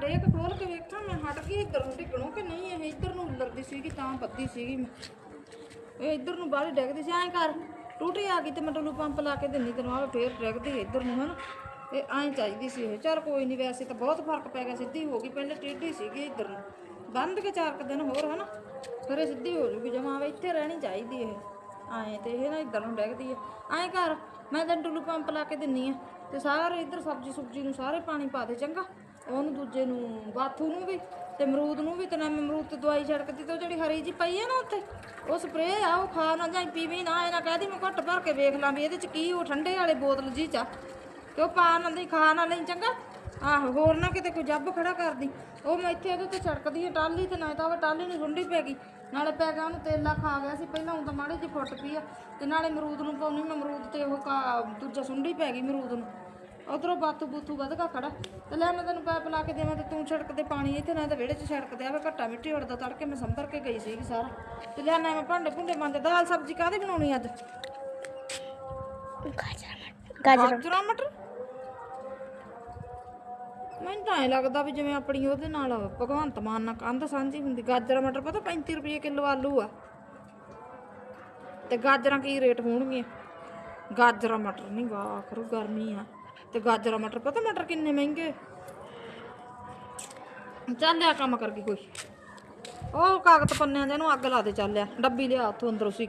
ਡੇਕ ਖੋਲ ਕੇ ਵੇਖਾਂ, ਮੈਂ ਹਟ ਗਈ ਇੱਧਰ ਨੂੰ ਡਿੱਗਣੋਂ ਕਿ ਨਹੀਂ, ਇਹ ਇੱਧਰ ਨੂੰ ਉਲਰਦੀ ਸੀਗੀ ਤਾਂ ਪੱਤੀ ਸੀਗੀ। ਮੈਂ ਇਹ ਇੱਧਰ ਨੂੰ ਬਾਹਲੀ ਡਿੱਗਦੀ ਸੀ, ਐਂ ਕਰ, ਟੂਟੀ ਆ ਗਈ ਤੇ ਮੈਂ ਟੁੱਲੂ ਪੰਪ ਲਾ ਕੇ ਦਿੰਨੀ ਤੈਨੂੰ ਆਵੇ ਫੇਰ ਡਿੱਗਦੀ ਇੱਧਰ ਨੂੰ, ਹਨ? ਇਹ ਐਂ ਚਾਹੀਦੀ ਸੀ ਇਹ। ਚੱਲ ਕੋਈ ਨਹੀਂ, ਵੈਸੇ ਤਾਂ ਬਹੁਤ ਫ਼ਰਕ ਪੈ ਗਿਆ, ਸਿੱਧੀ ਹੋ ਗਈ, ਪਹਿਲੇ ਟੇਢੀ ਸੀਗੀ ਇੱਧਰ ਨੂੰ। ਬੰਦ ਕੇ ਚਾਰ ਕੁ ਦਿਨ ਹੋਰ, ਹਨਾ? ਫਿਰ ਇਹ ਸਿੱਧੀ ਹੋ ਜੂਗੀ, ਜਮਾ ਆਵੇ ਇੱਥੇ ਰਹਿਣੀ ਚਾਹੀਦੀ ਇਹ। ਐਂ ਤੇ ਇਹ ਨਾ ਇੱਧਰ ਨੂੰ ਡਿੱਗਦੀ ਹੈ ਐਂ ਕਰ, ਮੈਂ ਤਾਂ ਟੁੱਲੂ ਪੰਪ ਲਾ ਕੇ ਦਿੰਨੀ ਆ, ਤੇ ਸਾਰੇ ਇੱਧਰ ਸਬਜ਼ੀ ਸੁਬਜ਼ੀ ਨੂੰ ਸਾਰੇ ਪਾਣੀ ਪਾ ਦੇ, ਚੰਗਾ? ਉਹਨੂੰ ਦੂਜੇ ਨੂੰ, ਬਾਥੂ ਨੂੰ ਵੀ ਤੇ ਅਮਰੂਦ ਨੂੰ ਵੀ, ਤੇ ਨਾ ਮੈਂ ਅਮਰੂਦ ਤੇ ਦਵਾਈ ਛੜਕਦੀ ਤੇ ਉਹ ਜਿਹੜੀ ਹਰੀ ਜੀ ਪਈ ਆ ਨਾ ਉੱਥੇ, ਉਹ ਸਪਰੇਅ ਆ, ਉਹ ਖਾ ਨਾ ਜਾਂ ਪੀਵੀ ਨਾ, ਇਹ ਨਾ ਕਹਦੀ ਮੈਂ ਘੁੱਟ ਭਰ ਕੇ ਵੇਖ ਲਾਂ ਵੀ ਇਹਦੇ ਚ ਕੀ ਉਹ ਠੰਡੇ ਵਾਲੇ ਬੋਤਲ ਜੀ ਚ ਤੇ ਉਹ ਪਾ ਨਾ ਲਈ, ਖਾ ਨਾ ਲਈ, ਚੰਗਾ। ਆਹੋ, ਹੋਰ ਨਾ ਕਿਤੇ ਕੋਈ ਜੱਬ ਖੜਾ ਕਰਦੀ। ਉਹ ਮੈਂ ਇੱਥੇ ਉਹਦੇ ਤੇ ਛੜਕਦੀ ਆ ਟਾਲੀ ਤੇ ਨਾ ਤਾਂ ਉਹ ਟਾਲੀ ਨੂੰ ਸੁੰਡੀ ਪੈ ਗਈ। ਨਾਲੇ ਪੈ ਗਿਆ ਉਹਨੂੰ ਤੇਲਾ ਖਾ ਗਿਆ ਸੀ, ਪਹਿਲਾਂ ਉਹ ਤਾਂ ਮਾੜੀ ਜਿਹੀ ਫੁੱਟ ਪਈ ਆ। ਤੇ ਨਾਲੇ ਅਮਰੂਦ ਨੂੰ ਪਾਉਣੀ ਮੈਂ, ਅਮਰੂਦ ਤੇ ਉਹ ਕਾ- ਦੂਜਾ ਸੁੰਡੀ ਪੈ ਗਈ ਅਮਰੂਦ ਨੂੰ। ਉਧਰੋਂ ਬਾਤੂ ਬੂਥੂ ਵਧਗਾ ਖੜਾ। ਤੇ ਲੈ ਮੈਂ ਤੈਨੂੰ ਪਾਈਪ ਲਾ ਕੇ ਦੇਵਾਂ ਤੇ ਤੂੰ ਛੜਕਦੇ ਪਾਣੀ ਇੱਥੇ ਨਾ ਤਾਂ ਵਿਹੜੇ 'ਚ ਛੜਕਦੇ ਆਵੇ ਘੱਟਾ ਮਿੱਟੀ ਉੜਦਾ ਤੜਕੇ ਮੈਂ ਸੰਭਰ ਕੇ ਗਈ ਸੀਗੀ ਸਾਰਾ। ਤੇ ਲੈ ਨਾ ਮੈਂ ਭਾਂਡੇ ਭੁੰਡੇ ਮੰਦੇ ਦਾਲ ਸਬਜ਼ੀ ਕਾਹਦੀ ਬਣਾਉਣੀ ਅੱਜ? ਗਾਜਰ ਗਾਜਰਾਂ। ਮਟਰ? ਮੈਨੂੰ ਤਾਂ ਐ ਲੱਗਦਾ ਵੀ ਜਿਵੇਂ ਆਪਣੀ ਉਹਦੇ ਨਾਲ ਭਗਵੰਤ ਮਾਨ ਨਾਲ ਕੰਧ ਸਾਂਝੀ ਹੁੰਦੀ। ਗਾਜਰਾਂ ਮਟਰ ਪਤਾ 35 ਰੁਪਏ ਕਿਲੋ ਆਲੂ ਆ। ਤੇ ਗਾਜਰਾਂ ਕੀ ਰੇਟ ਹੋਣਗੀਆਂ? ਗਾਜਰਾਂ ਮਟਰ ਨਹੀਂ ਗਾ ਕਰੋ ਗਰਮੀ ਆ। ਤੇ ਗਾਜਰਾ, ਮਟਰ, ਪਤਾ ਮਟਰ ਕਿੰਨੇ ਮਹਿੰਗੇ? ਚੱਲ ਆ ਕੰਮ ਕਰਕੇ ਕੋਈ। ਉਹ ਕਾਗਜ਼ ਪੰਨਿਆਂ ਦੇ ਨੂੰ ਅੱਗ ਲਾ ਦੇ ਚੱਲਿਆ ਡੱਬੀ ਲਿਆ ਉੱਥੋਂ ਅੰਦਰੋਂ ਸਿੱਖ।